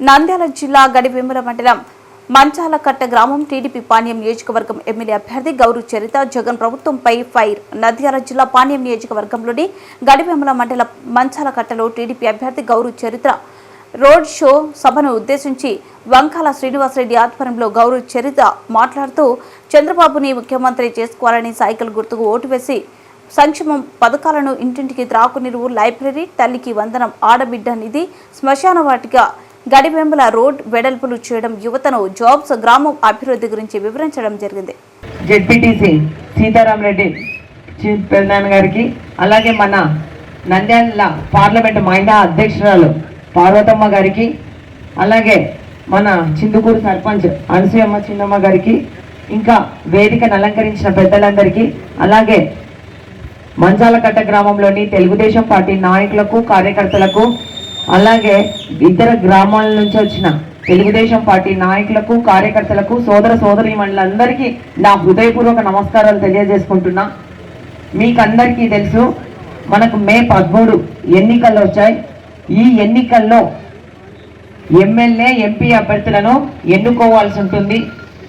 నంద్యాల జిల్లా గడివేముల మండలం మంచాలకట్ట గ్రామం టీడీపీ పాణ్యం నియోజకవర్గం ఎమ్మెల్యే అభ్యర్థి గౌరు చరిత జగన్ ప్రభుత్వంపై ఫైర్. నంద్యాల జిల్లా పాణ్యం నియోజకవర్గంలోని గడివేముల మండలం మంచాలకట్టలో టీడీపీ అభ్యర్థి గౌరు చరిత్ర రోడ్ షో సభను ఉద్దేశించి వంకాల శ్రీనివాసరెడ్డి ఆధ్వర్యంలో గౌరవ చరిత మాట్లాడుతూ చంద్రబాబుని ముఖ్యమంత్రి చేసుకోవాలని సైకిల్ గుర్తుకు ఓటు వేసి సంక్షేమం పథకాలను ఇంటింటికి త్రాకునీరు లైబ్రరీ తల్లికి వందనం ఆడబిడ్డ నిధి శ్మశాన వాటిక గడివెంబల రోడ్ వెడల్పులు చేయడం యువతను జాబ్స్ గ్రామం అభివృద్ధి గురించి వివరించడం జరిగింది. జెడ్పీటీసీ సీతారాం రెడ్డి చీఫ్ గారికి అలాగే మన నంద్యాల పార్లమెంట్ మహిళా అధ్యక్షురాలు పార్వతమ్మ గారికి అలాగే మన చిందుకూరు సర్పంచ్ అనసూయమ్మ చిన్నమ్మ గారికి ఇంకా వేదికను అలంకరించిన పెద్దలందరికీ అలాగే మంచాలకట్ట గ్రామంలోని తెలుగుదేశం పార్టీ నాయకులకు కార్యకర్తలకు అలాగే ఇతర గ్రామాల నుంచి వచ్చిన తెలుగుదేశం పార్టీ నాయకులకు కార్యకర్తలకు సోదర సోదరి మండలందరికీ నా హృదయపూర్వక నమస్కారాలు తెలియజేసుకుంటున్నా. మీకందరికీ తెలుసు మనకు మే పదమూడు ఎన్నికలు వచ్చాయి. ఈ ఎన్నికల్లో ఎమ్మెల్యే ఎంపీ అభ్యర్థులను ఎన్నుకోవాల్సి ఉంటుంది.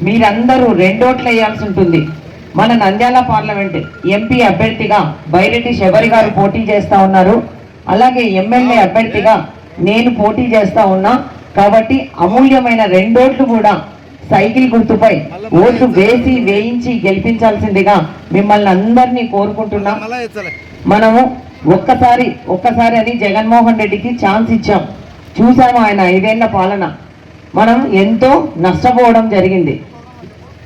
మీరందరూ రెండోట్లు వేయాల్సి ఉంటుంది. మన నంద్యాల పార్లమెంట్ ఎంపీ అభ్యర్థిగా బైరెడ్డి శబరి గారు పోటీ చేస్తా ఉన్నారు. అలాగే ఎమ్మెల్యే అభ్యర్థిగా నేను పోటీ చేస్తా ఉన్నా కాబట్టి అమూల్యమైన రెండోట్లు కూడా సైకిల్ గుర్తుపై ఓట్లు వేసి వేయించి గెలిపించాల్సిందిగా మిమ్మల్ని అందరినీ కోరుకుంటున్నా. మనము ఒక్కసారి ఒక్కసారి అని జగన్మోహన్ రెడ్డికి ఛాన్స్ ఇచ్చాం. చూసాము ఆయన ఐదేళ్ళ పాలన. మనం ఎంతో నష్టపోవడం జరిగింది.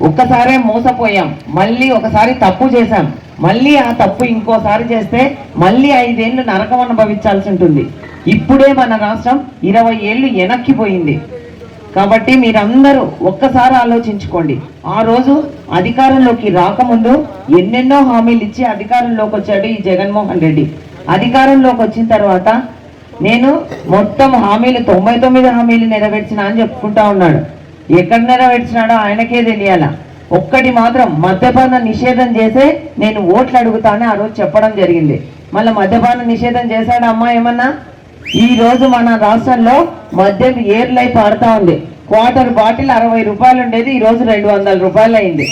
ఒక్కసారే మోసపోయాం. మళ్ళీ ఒకసారి తప్పు చేశాం. మళ్ళీ ఆ తప్పు ఇంకోసారి చేస్తే మళ్ళీ ఐదేళ్ళు నరకం అనుభవించాల్సి ఉంటుంది. ఇప్పుడే మన రాష్ట్రం ఇరవై ఏళ్ళు వెనక్కిపోయింది. కాబట్టి మీరందరూ ఒక్కసారి ఆలోచించుకోండి. ఆ రోజు అధికారంలోకి రాకముందు ఎన్నెన్నో హామీలు ఇచ్చి అధికారంలోకి వచ్చాడు ఈ జగన్మోహన్ రెడ్డి. అధికారంలోకి వచ్చిన తర్వాత నేను మొత్తం హామీలు తొంభై తొమ్మిది హామీలు నెరవేర్చిన అని చెప్పుకుంటా ఉన్నాడు. ఎక్కడ నెరవేర్చినాడో ఆయనకే తెలియాలా? ఒక్కటి మాత్రం మద్యపాన నిషేధం చేసే నేను ఓట్లు అడుగుతానని ఆ రోజు చెప్పడం జరిగింది. మళ్ళీ మద్యపాన నిషేధం చేశాడు అమ్మా ఏమన్నా? ఈ రోజు మన రాష్ట్రంలో మద్యం ఏర్లై పాడుతూ ఉంది. క్వార్టర్ బాటిల్ అరవై రూపాయలు ఉండేది ఈ రోజు రెండు వందల రూపాయలు అయింది.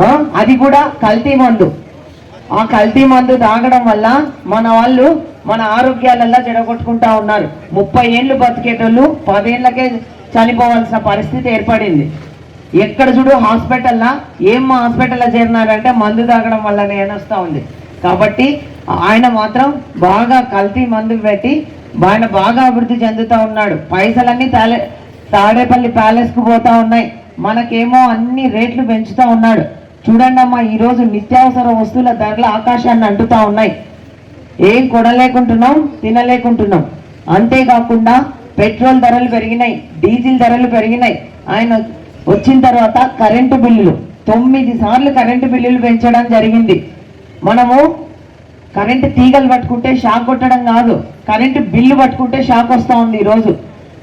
ఆ, అది కూడా కల్తీ మందు. ఆ కల్తీ మందు తాగడం వల్ల మన వాళ్ళు మన ఆరోగ్యాలల్లా జడగొట్టుకుంటా ఉన్నారు. ముప్పై ఏళ్ళు బతికేటోళ్ళు పదేళ్ళకే చనిపోవాల్సిన పరిస్థితి ఏర్పడింది. ఎక్కడ చూడు హాస్పిటల్లా ఏం హాస్పిటల్లో చేరినారంటే మందు తాగడం వల్లనే అని వస్తూ ఉంది. కాబట్టి ఆయన మాత్రం బాగా కల్తీ మందు పెట్టి ఆయన బాగా అభివృద్ధి చెందుతూ ఉన్నాడు. పైసలన్నీ తాలే తాడేపల్లి ప్యాలెస్కు పోతా ఉన్నాయి. మనకేమో అన్ని రేట్లు పెంచుతూ ఉన్నాడు. చూడండి అమ్మా ఈరోజు నిత్యావసర వస్తువుల ధరలు ఆకాశాన్ని అంటుతా ఉన్నాయి. ఏం కొనలేకుంటున్నాం తినలేకుంటున్నాం. అంతేకాకుండా పెట్రోల్ ధరలు పెరిగినాయి డీజిల్ ధరలు పెరిగినాయి. ఆయన వచ్చిన తర్వాత కరెంటు బిల్లులు తొమ్మిది సార్లు కరెంటు బిల్లులు పెంచడం జరిగింది. మనము కరెంటు తీగలు పట్టుకుంటే షాక్ కొట్టడం కాదు కరెంటు బిల్లు పట్టుకుంటే షాక్ వస్తూ ఉంది ఈరోజు.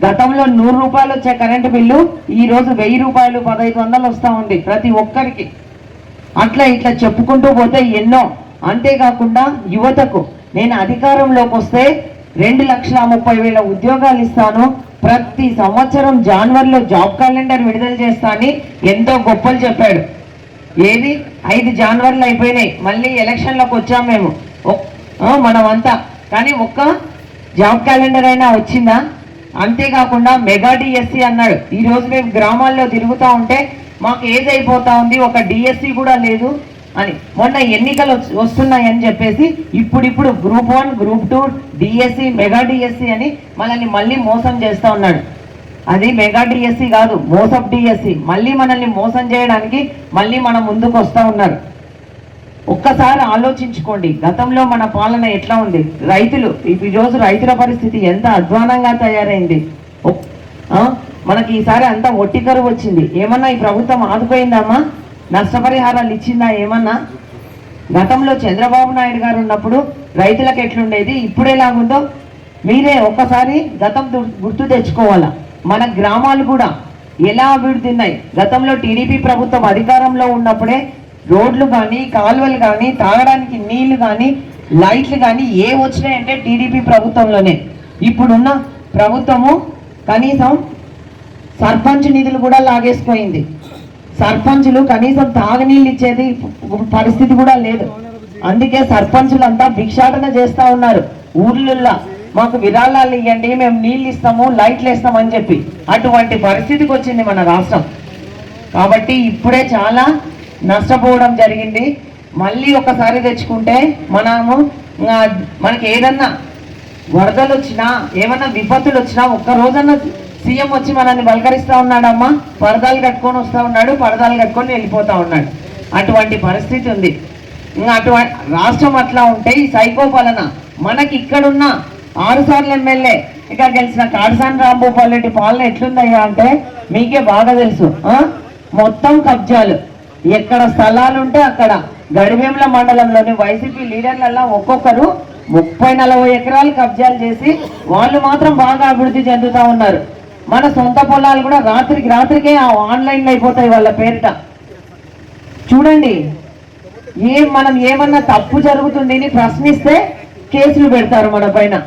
గతంలో నూరు రూపాయలు వచ్చే కరెంటు బిల్లు ఈరోజు వెయ్యి రూపాయలు పదహైదు వందలు వస్తూ ఉంది ప్రతి ఒక్కరికి. అట్లా ఇట్లా చెప్పుకుంటూ పోతే ఎన్నో. అంతేకాకుండా యువతకు నేను అధికారంలోకి వస్తే రెండు లక్షల ముప్పై వేల ఉద్యోగాలు ఇస్తాను ప్రతి సంవత్సరం జాన్వరిలో జాబ్ క్యాలెండర్ విడుదల చేస్తానని ఎంతో గొప్పలు చెప్పాడు. ఏది? ఐదు జాన్వర్లు అయిపోయినాయి. మళ్ళీ ఎలక్షన్లోకి వచ్చాం మేము. మనమంతా. కానీ ఒక్క జాబ్ క్యాలెండర్ అయినా వచ్చిందా? అంతేకాకుండా మెగా డిఎస్సి అన్నాడు. ఈరోజు మేము గ్రామాల్లో తిరుగుతూ ఉంటే మాకు ఏజ్ అయిపోతా ఉంది. ఒక డిఎస్సి కూడా లేదు. అని. మొన్న ఎన్నికలు వస్తున్నాయని చెప్పేసి ఇప్పుడిప్పుడు group one group two DSC mega DSC అని మనల్ని మళ్ళీ మోసం చేస్తూ ఉన్నాడు. అది మెగా డిఎస్సి కాదు మోసప్ డిఎస్సి. మళ్ళీ మనల్ని మోసం చేయడానికి మళ్ళీ మన ముందుకు వస్తూ ఉన్నారు. ఒక్కసారి ఆలోచించుకోండి గతంలో మన పాలన ఎట్లా ఉంది? రైతులు ఈరోజు రైతుల పరిస్థితి ఎంత అధ్వానంగా తయారైంది? మనకి ఈసారి అంతా ఒట్టి కరువు వచ్చింది. ఏమన్నా ఈ ప్రభుత్వం ఆదుకోయిందమ్మా నష్టపరిహారాలు ఇచ్చిందా ఏమన్నా? గతంలో చంద్రబాబు నాయుడు గారు ఉన్నప్పుడు రైతులకు ఎట్లుండేది? ఇప్పుడు ఎలాగుందో? మీరే ఒక్కసారి గతం గుర్తు తెచ్చుకోవాలా? మన గ్రామాలు కూడా ఎలా అభివృద్ధి ఉన్నాయి? గతంలో టీడీపీ ప్రభుత్వం అధికారంలో ఉన్నప్పుడే రోడ్లు కానీ కాలువలు కానీ తాగడానికి నీళ్ళు కానీ లైట్లు కానీ ఏ వచ్చినాయంటే టీడీపీ ప్రభుత్వంలోనే. ఇప్పుడున్న ప్రభుత్వము కనీసం సర్పంచ్ నిధులు కూడా లాగేసిపోయింది. సర్పంచులు కనీసం తాగునీళ్ళు ఇచ్చేది పరిస్థితి కూడా లేదు. అందుకే సర్పంచులంతా భిక్షాటన చేస్తా ఉన్నారు. ఊర్లల్లో మాకు విరాళాలు ఇవ్వండి మేము నీళ్ళు ఇస్తాము లైట్లు ఇస్తాము అని చెప్పి. అటువంటి పరిస్థితికి వచ్చింది మన రాష్ట్రం. కాబట్టి ఇప్పుడే చాలా నష్టపోవడం జరిగింది. మళ్ళీ ఒకసారి తెచ్చుకుంటే మనము మనకి ఏదన్నా వరదలు వచ్చినా ఏమన్నా విపత్తులు వచ్చినా ఒక్క రోజన్నా సీఎం వచ్చి మనల్ని బలకరిస్తూ ఉన్నాడమ్మా. పరదాలు కట్టుకొని వస్తూ ఉన్నాడు పరదాలు కట్టుకొని వెళ్ళిపోతూ ఉన్నాడు. అటువంటి పరిస్థితి ఉంది. ఇంకా అటువంటి రాష్ట్రం అట్లా ఉంటే ఈ సైకో పాలన మనకి ఇక్కడున్న ఆరుసార్లు ఎమ్మెల్యే ఇక గెలిచిన కాడసాని రాంభూపాల్ రెడ్డి పాలన ఎట్లుందయ్యా అంటే మీకే బాగా తెలుసు మొత్తం కబ్జాలు. ఎక్కడ స్థలాలు ఉంటే అక్కడ. గడివేముల మండలంలోని వైసీపీ లీడర్లలో ఒక్కొక్కరు ముప్పై నలభై ఎకరాలు కబ్జాలు చేసి వాళ్ళు మాత్రం బాగా అభివృద్ధి చెందుతూ ఉన్నారు. మన సొంత పొలాలు కూడా రాత్రికి రాత్రికే ఆ ఆన్లైన్లో అయిపోతాయి వాళ్ళ పేరిట. చూడండి ఏం మనం ఏమన్నా తప్పు జరుగుతుంది అని ప్రశ్నిస్తే కేసులు పెడతారు మన పైన.